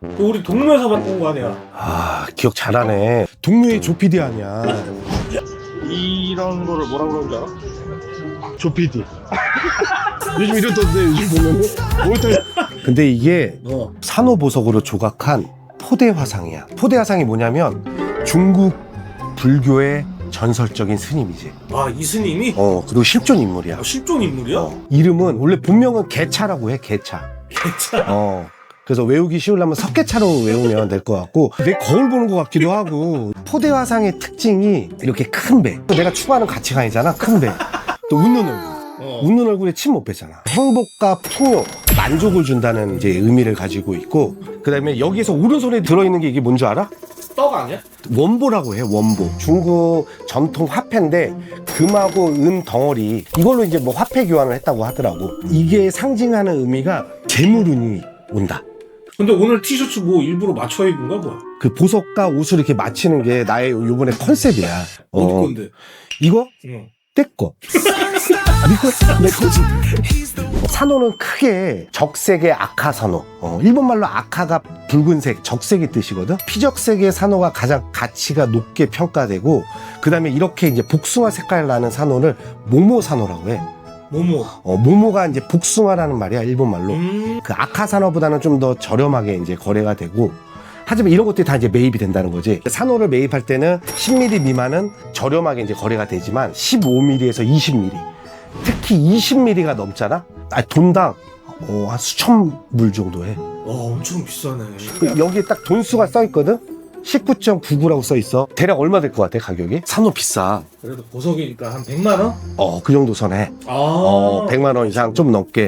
그 우리 동묘에서 봤던 거 아니야? 아 기억 잘하네 동료의 조피디 아니야 이런 거를 뭐라 그러는지 알아? 조피디 요즘 이랬던데 요즘 보면은 뭐였다 근데 이게 어. 산호보석으로 조각한 포대 화상이야 포대 화상이 뭐냐면 중국 불교의 전설적인 스님이지 아 이 스님이 어 그리고 실존 인물이야 아, 실존 인물이야? 어, 이름은 원래 본명은 개차라고 해 개차 괜찮아. 어. 그래서 외우기 쉬우려면 석계차로 외우면 될 것 같고 내 거울 보는 것 같기도 하고 포대 화상의 특징이 이렇게 큰 배. 내가 추구하는 가치관이잖아. 큰 배. 또 웃는 얼굴. 어. 웃는 얼굴에 침못 빼잖아. 행복과 풍요, 만족을 준다는 이제 의미를 가지고 있고 그다음에 여기에서 오른손에 들어있는 게 이게 뭔지 알아? 떡 아니야? 원보라고 해 원보 중국 전통 화폐인데 금하고 은 덩어리 이걸로 이제 뭐 화폐 교환을 했다고 하더라고 이게 상징하는 의미가 재물운이 온다 근데 오늘 티셔츠 뭐 일부러 맞춰 입은 거야 뭐야? 그 보석과 옷을 이렇게 맞추는 게 나의 요번에 컨셉이야. 어디 어, 건데? 이거? 응. 떼거. 이거 내 거지. 산호는 크게 적색의 아카 산호. 어, 일본말로 아카가 붉은색 적색이 뜻이거든? 피적색의 산호가 가장 가치가 높게 평가되고 그 다음에 이렇게 이제 복숭아 색깔 나는 산호를 모모 산호라고 해 모모. 어, 모모가 이제 복숭아라는 말이야 일본 말로 음. 그 아카산호보다는 좀 더 저렴하게 이제 거래가 되고 하지만 이런 것들이 다 이제 매입이 된다는 거지. 산호를 매입할 때는 10mm 미만은 저렴하게 이제 거래가 되지만 15mm에서 20mm, 특히 20mm가 넘잖아. 아, 돈당 어, 한 수천 불 정도 해. 와 엄청 비싸네. 그 여기에 딱 돈수가 써 있거든. 19.99라고 써 있어. 대략 얼마 될 것 같아 가격이? 산호 비싸. 그래도 보석이니까 한 100만 원? 어 그 정도 선에. 아. 어 100만 원 이상 좀 넘게.